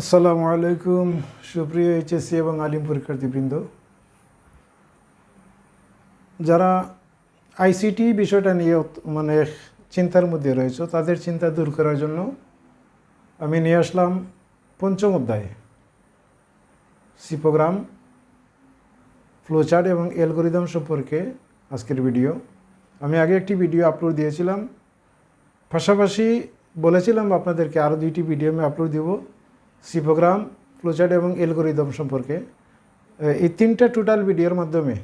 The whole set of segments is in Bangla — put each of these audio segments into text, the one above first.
আসসালামু আলাইকুম, সুপ্রিয় এইচএসসি এবং আলিম পরীক্ষার্থীবৃন্দ। যারা আইসিটি বিষয়টা নিয়ে মানে চিন্তার মধ্যে রয়েছে, তাদের চিন্তা দূর করার জন্য আমি নিয়ে আসলাম পঞ্চম অধ্যায়। সিপোগ্রাম ফ্লোচার্ট এবং অ্যালগোরিদম সম্পর্কে আজকের ভিডিও। আমি আগে একটি ভিডিও আপলোড দিয়েছিলাম, পাশাপাশি বলেছিলাম আপনাদেরকে আরও দুইটি ভিডিও আমি আপলোড দিব। সিপোগ্রাম ফ্লোচার্ট এবং এলগোরিদম সম্পর্কে। এই তিনটা টোটাল ভিডিওর মাধ্যমে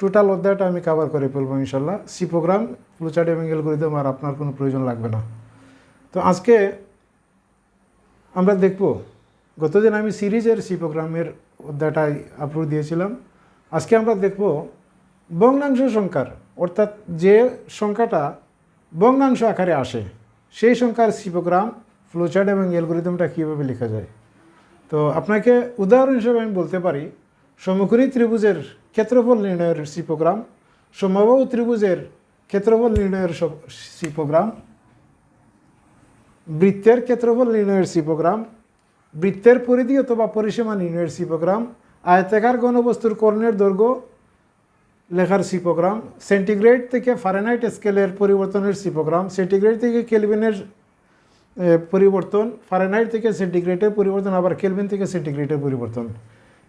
টোটাল অধ্যায়টা আমি কভার করে ফেলব ইনশাল্লাহ সিপোগ্রাম ফ্লোচার্ট এবং এলগোরিদম আর আপনার কোনো প্রয়োজন লাগবে না। তো আজকে আমরা দেখব, গতদিন আমি সিরিজের সিপোগ্রামের অধ্যায়টা আপলোড দিয়েছিলাম। আজকে আমরা দেখব ভগ্নাংশ সংখ্যার, অর্থাৎ যে সংখ্যাটা ভগ্নাংশ আকারে আসে, সেই সংখ্যার সিপোগ্রাম ফ্লোচার্ট এবং অ্যালগোরিদমটা কীভাবে লেখা যায়। তো আপনাকে উদাহরণ হিসেবে আমি বলতে পারি সমকরী ত্রিভুজের ক্ষেত্রফল নির্ণয়ের সিপোগ্রাম সমবাহু ত্রিভুজের ক্ষেত্রফল নির্ণয়ের সিপোগ্রাম বৃত্তের ক্ষেত্রফল নির্ণয়ের সিপোগ্রাম বৃত্তের পরিধি অথবা পরিসীমা নির্ণয়ের সিপোগ্রাম আয়তাকার ঘনবস্তুর কর্ণের দৈর্ঘ্য লেখার সিপোগ্রাম সেন্টিগ্রেড থেকে ফারেনহাইট স্কেলের পরিবর্তনের সিপোগ্রাম সেন্টিগ্রেড থেকে কেলভিনের পরিবর্তন ফারেনহাইট থেকে সেন্টিগ্রেডের পরিবর্তন, আবার কেলভিন থেকে সেন্টিগ্রেডের পরিবর্তন।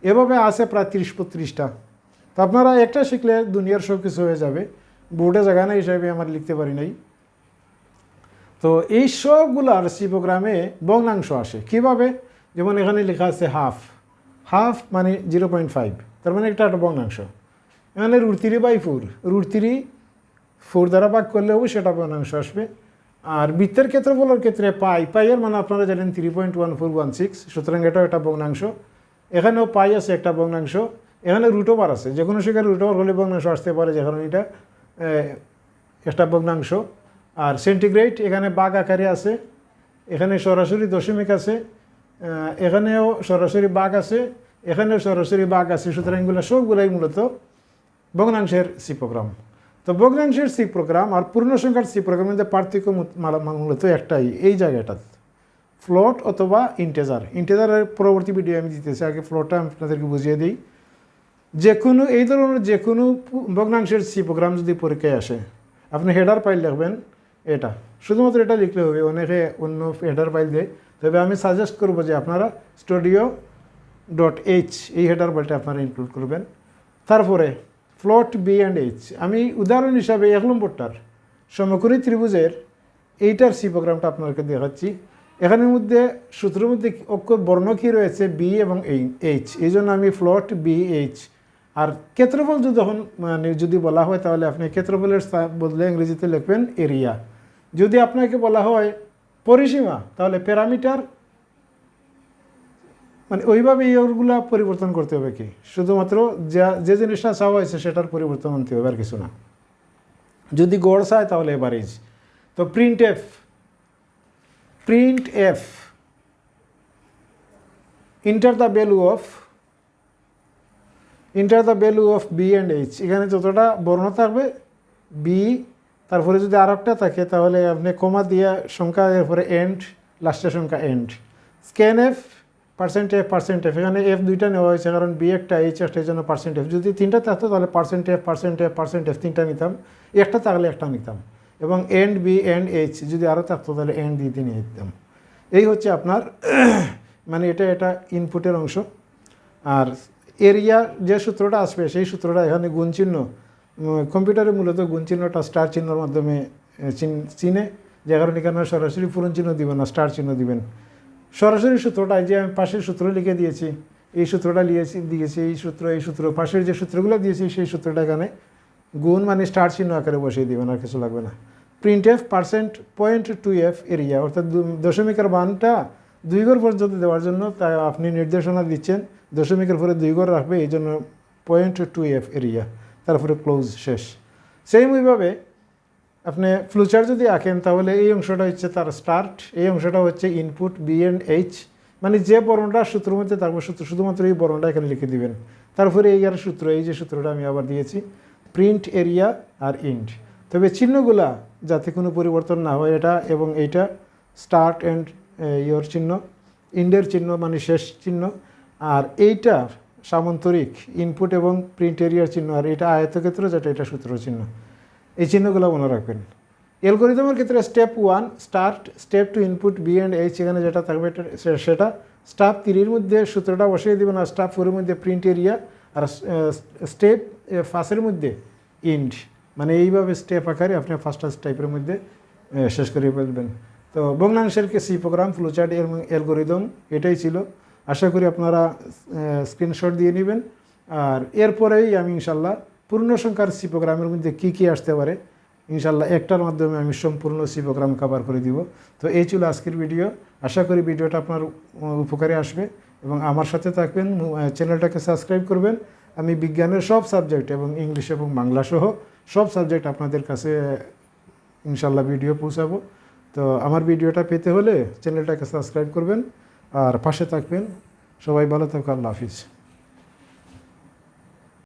এভাবে আছে প্রায় তিরিশ বত্রিশটা তো আপনারা একটা শিখলে দুনিয়ার সব কিছু হয়ে যাবে। বোর্ডে জায়গা না হিসাবে আমার লিখতে পারি নাই। তো এই সবগুলার সিপোগ্রামে ভগ্নাংশ আসে। কীভাবে? যেমন এখানে লেখা আছে হাফ হাফ মানে জিরো পয়েন্ট ফাইভ তার মানে একটা একটা ভগ্নাংশ। এখানে root three by four root three four দ্বারা ভাগ করলেও সেটা ভগ্নাংশ আসবে। আর বৃত্তের ক্ষেত্রফলের ক্ষেত্রে পাই, পাইয়ের মানে আপনারা জানেন three point one four one six সুতরাং এটাও একটা ভগ্নাংশ। এখানেও পাই আছে একটা ভগ্নাংশ, এখানে রুট ওভার আছে। যে কোনো সেখানে রুট ওভার হলে ভগ্নাংশ আসতে পারে, যে কারণে এটা একটা ভগ্নাংশ। আর সেন্টিগ্রেড এখানে বাঘ আকারে আছে, এখানে সরাসরি দশমিক আছে এখানেও সরাসরি বাঘ আছে, এখানেও সরাসরি বাঘ আছে, সুতরাং এগুলো সবগুলাই মূলত ভগ্নাংশের সি প্রোগ্রাম তো ভগ্নাংশের সি প্রোগ্রাম আর পূর্ণ সংখ্যার সি প্রোগ্রামের মধ্যে পার্থক্য মূলত একটাই, এই জায়গাটা ফ্লোট অথবা ইন্টেজার ইন্টেজারের পরবর্তী ভিডিও আমি দিতেছি, আগে ফ্লোটটা আমি আপনাদেরকে বুঝিয়ে দিই। যে কোনো এই ধরনের যে কোনো ভগ্নাংশের সি প্রোগ্রাম যদি পরীক্ষায় আসে, আপনি হেডার ফাইল লিখবেন, এটা। শুধুমাত্র এটা লিখলে হবে, অনেকে অন্য হেডার ফাইল দেয়। তবে আমি সাজেস্ট করব যে আপনারা স্টুডিও ডট এইচ এই হেডার ফাইলটা আপনারা ইনক্লুড করবেন। তারপরে ফ্লট বি অ্যান্ড এইচ। আমি উদাহরণ হিসাবে এক নম্বরটার সমকরী ত্রিভুজের এইটার সি প্রোগ্রামটা আপনাকে দেখাচ্ছি। এখানের মধ্যে, সূত্রের মধ্যে অক্ষর বর্ণ কী রয়েছে? বি এবং এইচ এই জন্য আমি ফ্লট বি এইচ আর ক্ষেত্রফল যদি যখন মানে যদি বলা হয়, তাহলে আপনি ক্ষেত্রফলের বদলে ইংরেজিতে লিখবেন এরিয়া। যদি আপনাকে বলা হয় পরিসীমা, তাহলে প্যারামিটার মানে ওইভাবে ওগুলা পরিবর্তন করতে হবে কি? শুধুমাত্র যা, যে জিনিসটা চাওয়া হয়েছে সেটার পরিবর্তন আনতে হবে, আর কিছু না। যদি গড় চায় তাহলে এভারেজ তো print f print f enter the value of enter the value of B and H এখানে যতটা বর্ণ থাকবে বি তারপরে যদি আর একটা থাকে তাহলে আপনি কমা দিয়ে সংখ্যা, এরপরে এন্ড লাস্টের সংখ্যা and scan f percent f percent f এখানে এফ দুইটা নেওয়া হয়েছে, কারণ বি একটা এইচ একটা, এই জন্য পার্সেন্ট এফ যদি তিনটা থাকতো, তাহলে percent f percent f percent f তিনটা নিতাম। একটা থাকলে একটা নিতাম। এবং এন্ড বি এন্ড এইচ যদি আরও থাকতো, তাহলে এন্ড দিয়ে নিয়ে দিতাম এই হচ্ছে আপনার মানে এটা এটা ইনপুটের অংশ। আর এরিয়া যে সূত্রটা আসবে, সেই সূত্রটা এখানে গুণ চিহ্ন কম্পিউটারে মূলত গুণ চিহ্নটা স্টার চিহ্নর মাধ্যমে চিন- যে কারণে এখানে সরাসরি পূরণ চিহ্ন দিবেন না স্টার চিহ্ন দিবেন। সরাসরি সূত্রটা যে আমি পাশের সূত্র লিখে দিয়েছি, এই সূত্রটা লিয়েছি, দিয়েছি, এই সূত্র এই সূত্র, পাশের যে সূত্রগুলো দিয়েছি, সেই সূত্রটা এখানে গুণ মানে স্টার চিহ্ন আকারে বসিয়ে দিবেন আর কিছু লাগবে না। Print f percent point two f area অর্থাৎ দশমিকের মানটা দুই ঘর পর্যন্ত দেওয়ার জন্য তা আপনি নির্দেশনা দিচ্ছেন, দশমিকের পরে দুই ঘর রাখবে, এই জন্য পয়েন্ট টু এফ এরিয়া তারপরে ক্লোজ শেষ। সেইমভাবে আপনি ফ্লুচার যদি আঁকেন, তাহলে এই অংশটা হচ্ছে তার স্টার্ট এই অংশটা হচ্ছে ইনপুট বি এন্ড এইচ মানে যে বর্ণটা সূত্র মধ্যে তারপর সূত্র, শুধুমাত্র এই বর্ণটা এখানে লিখে দিবেন। তারপরে এই আর সূত্র, এই যে সূত্রটা আমি আবার দিয়েছি প্রিন্ট এরিয়া আর ইন্ড তবে চিহ্নগুলা যাতে কোনো পরিবর্তন না হয়, এটা এবং এইটা স্টার্ট অ্যান্ড ইয়োর চিহ্ন ইন্ডের চিহ্ন মানে শেষ চিহ্ন, আর এইটা সামন্তরিক ইনপুট এবং প্রিন্ট এরিয়ার চিহ্ন, আর এটা আয়তক্ষেত্র, যেটা এটা সূত্র চিহ্ন। এই চিহ্নগুলো মনে রাখবেন। অ্যালগোরিদমের ক্ষেত্রে step one start step two input B and H এখানে যেটা থাকবে সেটা। স্টাফ তিরির মধ্যে সূত্রটা বসিয়ে দেবেন আর স্টাফ ফোরের মধ্যে প্রিন্ট এরিয়া আর স্টেপ ফার্স্টের মধ্যে ইন্ড মানে এইভাবে স্টেপ আকারে আপনি ফার্স্ট স্টেপের মধ্যে শেষ করে ফেলবেন। তো ভগ্নাংশের সি প্রোগ্রাম ফ্লোচার্ট এবং অ্যালগোরিদম এটাই ছিল। আশা করি আপনারা স্ক্রিনশট দিয়ে নেবেন। আর এরপরেই আমি ইনশাল্লাহ পূর্ণ সংখ্যার সি প্রোগ্রামের মধ্যে কী কী আসতে পারে ইনশাল্লাহ একটার মাধ্যমে আমি সম্পূর্ণ সি প্রোগ্রাম কভার করে দিব। তো এই ছিল আজকের ভিডিও আশা করি ভিডিওটা আপনার উপকারে আসবে এবং আমার সাথে থাকবেন চ্যানেলটাকে সাবস্ক্রাইব করবেন। আমি বিজ্ঞানের সব সাবজেক্ট এবং ইংলিশ এবং বাংলা সহ সব সাবজেক্ট আপনাদের কাছে ইনশাল্লাহ ভিডিও পৌঁছাবো। তো আমার ভিডিওটা পেতে হলে চ্যানেলটাকে সাবস্ক্রাইব করবেন আর পাশে থাকবেন। সবাই ভালো থাকুন আল্লাহ হাফিজ।